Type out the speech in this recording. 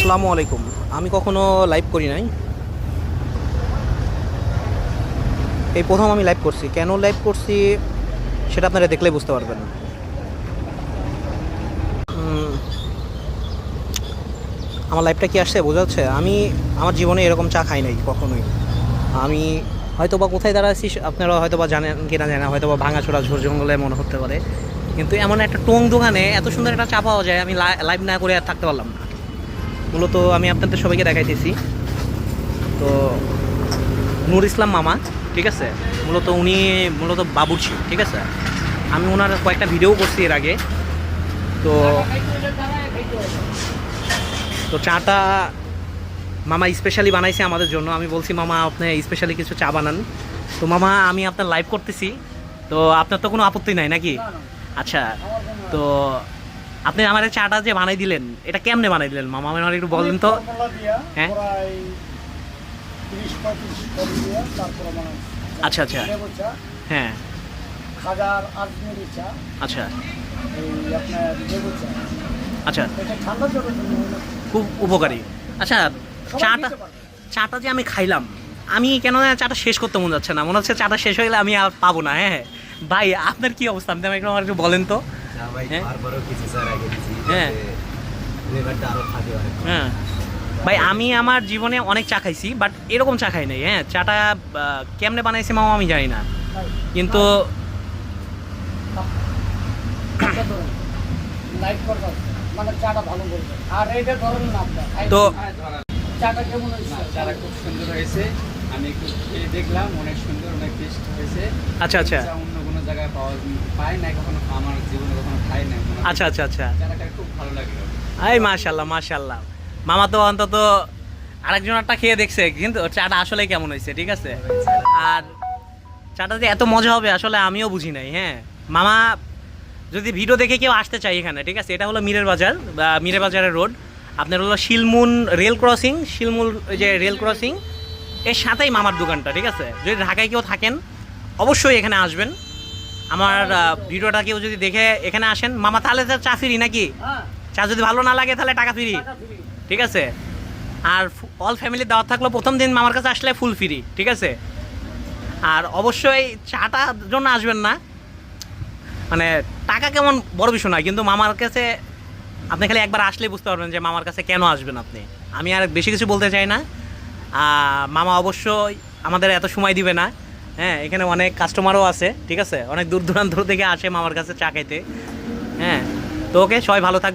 আসসালামু আলাইকুম। আমি কখনো লাইভ করি নাই। এই প্রথম আমি লাইভ করছি। কেন লাইভ করছি সেটা আপনারা দেখলে বুঝতে পারবেন। আমার লাইফটা কি আসছে? বোঝা যাচ্ছে? আমি আমার জীবনে এরকম চা খাই নাই কখনোই। আমি হয়তো বা কোথায় দাঁড়াচ্ছি আপনারা হয়তো বা জানেন, কি না জানেন হয়তো বা ভাঙাচোরা ঝোর জঙ্গলে মনে হতে পারে। কিন্তু এমন একটা টং দোকানে এত সুন্দর একটা চা পাওয়া যায়, আমি লাইভ না করে আর থাকতে পারলাম না। মূলত আমি আপনাদের সবাইকে দেখাইতেছি। তো নূর ইসলাম মামা, ঠিক আছে? মূলত উনি মূলত বাবুর্চি ঠিক আছে? আমি ওনার কয়েকটা ভিডিও করছি এর আগে। তো তো চাটা মামা স্পেশালি বানাইছে আমাদের জন্য। আমি বলছি, মামা, আপনি স্পেশালি কিছু চা বানান। তো মামা, আমি আপনার লাইভ করতেছি। তো আপনার তো কোনো আপত্তি নাই নাকি? আচ্ছা তো আপনি আমার এই চাটা যে বানাই দিলেন এটা কেমনে বানাই দিলেন? মামা আমার একটু বলেন তো। হ্যাঁ। আচ্ছা আচ্ছা। হ্যাঁ। খাজার আজমেরি চা আচ্ছা। আপনার লেবু চা। আচ্ছা। খুব উপকারী। আচ্ছা চাটা চাটা যে আমি খাইলাম আমি কেন চাটা শেষ করতে মন যাচ্ছে না। মনে হচ্ছে চাটা শেষ হয়ে গেলে আমি আর পাবো না। হ্যাঁ ভাই আপনার কি অবস্থা? আপনি আমাকে একটু একটু বলেন তো। হ্যাঁ? হ্যাঁ। হ্যাঁ। ভাই আমি আমার জীবনে অনেক চা খাইছি বাট এরকম চা খাই নাই হ্যাঁ। চাটা কেমনে বানাইছে মামা আমি জানি না। কিন্তু মানে চাটা ভালো বলবে আর এইটা ধরুন না আপনার তো- চাটা কেমন হয়েছে? খুব সুন্দর হয়েছে। আমি একটু খেয়ে দেখলাম অনেক সুন্দর অনেক টেস্ট হয়েছে। আচ্ছা আচ্ছা। অন্য কোনো জায়গায় পাওয়া পাই না কখনো আমার জীবনে আচ্ছা আচ্ছা আচ্ছা। খুব ভালো এই মাশাল্লাহ মাশাল্লাহ মামা তো অন্তত আরেকজন আরেকজনেরটা খেয়ে দেখছে কিন্তু চাটা আসলে কেমন হয়েছে ঠিক আছে? আর চাটা যে এত মজা হবে আসলে আমিও বুঝি নাই হ্যাঁ? মামা যদি ভিডিও দেখে কেউ আসতে চাই এখানে ঠিক আছে? এটা হলো মিরের বাজার বা মিরের বাজারের রোড। আপনার হলো শিলমুন রেল ক্রসিং শিলমুল ওই যে রেল ক্রসিং। এর সাথেই মামার দোকানটা ঠিক আছে? যদি ঢাকায় কেউ থাকেন অবশ্যই এখানে আসবেন। আমার ভিডিওটা কেউ যদি দেখে এখানে আসেন মামা তাহলে তো চা ফিরি নাকি? হ্যাঁ। চা যদি ভালো না লাগে তাহলে টাকা ফ্রি। ঠিক আছে? আর অল ফ্যামিলির দাওয়াত থাকল প্রথম দিন মামার কাছে আসলে ফুল ফ্রি ঠিক আছে? আর অবশ্যই চাটার জন্য আসবেন না। মানে টাকা কেমন বড় বিষয় নয় কিন্তু মামার কাছে আপনি খালি একবার আসলেই বুঝতে পারবেন যে মামার কাছে কেন আসবেন আপনি। আমি আর বেশি কিছু বলতে চাই না। মামা অবশ্যই আমাদের এত সময় দিবে না। হ্যাঁ এখানে অনেক কাস্টমারও আছে, ঠিক আছে? অনেক দূর দূরান্ত থেকে আসে মামার কাছে চা খাইতে। হ্যাঁ তো ওকে সবাই ভালো থাকবে